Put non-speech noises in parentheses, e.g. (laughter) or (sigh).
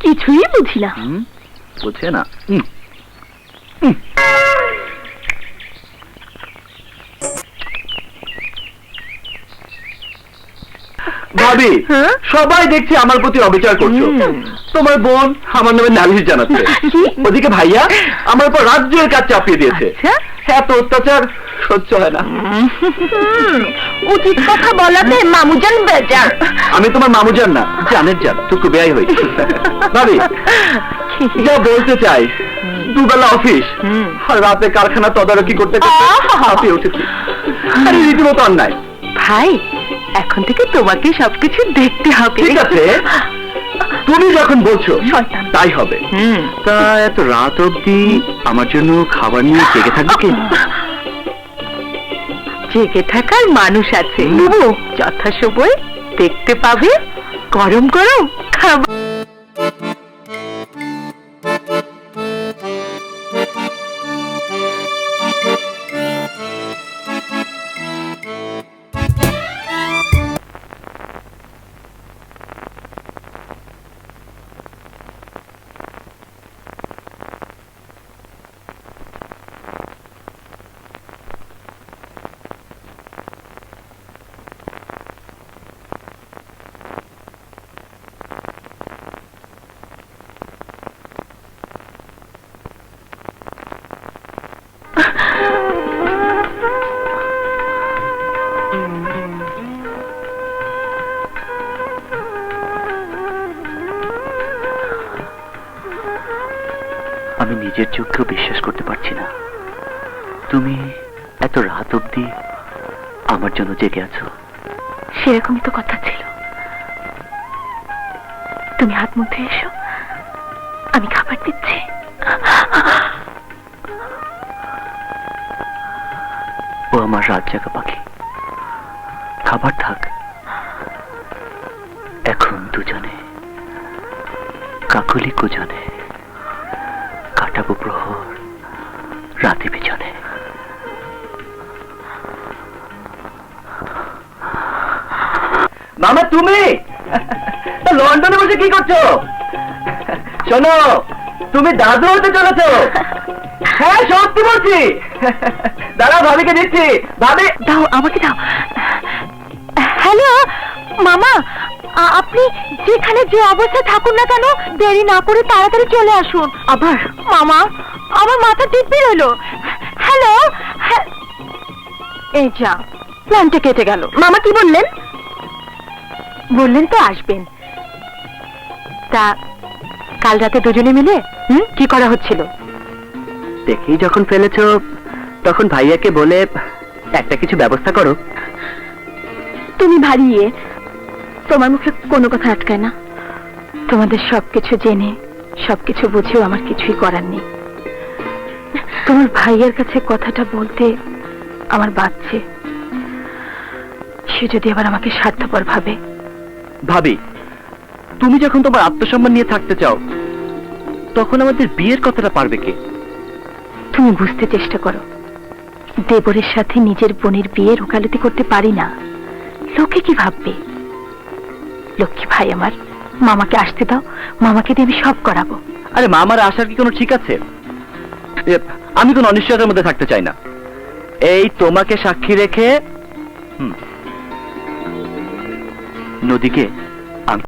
কিছুই বুঝি না। হুম। বুঝছে না ভাবি হ্যাঁ? সবাই দেখছি আমার প্রতি অবিচার করছ। তোমার বোন আমার নামে নালিশ জানাচ্ছে। ওদিকে ভাইয়া আমার উপর রাজ্যের কাজ চাপিয়ে দিয়েছে। আচ্ছা। এত অত্যাচার সহ্য হয় না। উচিত কথা বলাতে মামুজান বেজার। আমি তোমার মামুজান না জানের জান টুকু বেয়াই হই ভাবি যা বলতে চাই দুবেলা অফিস আর রাতে কারখানা তদারকি করতে! হাঁপিয়ে উঠেছি। আরে রীতিমতো অন্যায়। ভাই এখন থেকে তোমাকে সবকিছু দেখতে হবে। ঠিক আছে। তুমি যখন বলছো। তাই হবে। হুম। তা এত রাত অবধি আমার জন্য খাবার নিয়ে জেগে থাকবে কি? (laughs) জেগে থাকার মানুষ আছে। যথাসময় দেখতে পাবে গরম গরম খাবার। আমি নিজের চোখকেও বিশ্বাস করতে পারছি না। তুমি এত রাত অবধি আমার জন্য জেগে আছো। সেরকমই তো কথা ছিল। তুমি হাত মুখে এসো। আমি খাবার দিচ্ছি। ও আমার রাত জাগা পাখি। খাবার থাক। এখন দুজনে কাকলি কুজনে। কাটাবো প্রহর রাতে পিছনে। মামা, তুমি? লন্ডনে বসে কি করছ? শোনো, তুমি দাদু হতে চলেছো। হ্যাঁ সত্যি বলছি। দাঁড়া ভাবিকে দিচ্ছি। ভাবি দাও, আমাকে দাও। হ্যালো, মামা। আপনি যেখানে যে অবস্থায় থাকুন না কেন দেরি না করে তাড়াতাড়ি চলে আসুন। আবার? মামা আমার মাথা দিব্যি রইল। হ্যালো? হ্যাঁ- এই যা প্ল্যানটা কেটে গেল। মামা কি বললেন? বললেন তো আসবেন। তা কাল রাতে দুজনে মিলে হুম কি করা হচ্ছিল? দেখি যখন ফেলেছ তখন ভাইয়াকে বলে একটা কিছু ব্যবস্থা করো। তুমি ভারী ইয়ে। তোমার মুখে কোনো কথা আটকায় না। তোমাদের সবকিছু জেনে সবকিছু বুঝেও আমার কিছুই করার নেই। তোমার ভাইয়ের কাছে কথাটা বলতে আমার বাচ্চে সে যদি আবার আমাকে স্বার্থপর ভাবে। ভাবি তুমি যখন তোমার আত্মসম্মান নিয়ে থাকতে চাও তখন আমাদের বিয়ের কথাটা পারবে কে? তুমি বুঝতে চেষ্টা করো। দেবরের সাথে নিজের বোনের বিয়ের ওকালতি করতে পারি না। লোকে কি ভাববে? লক্ষ্মী ভাই আমার, মামাকে আসতে দাও, মামাকে দিয়ে আমি সব করাবো। আরে মামার আসার কি কোনো ঠিক আছে? আমি কোনো অনিশ্চয়তার মধ্যে থাকতে চাই না। এই তোমাকে সাক্ষী রেখে নদীকে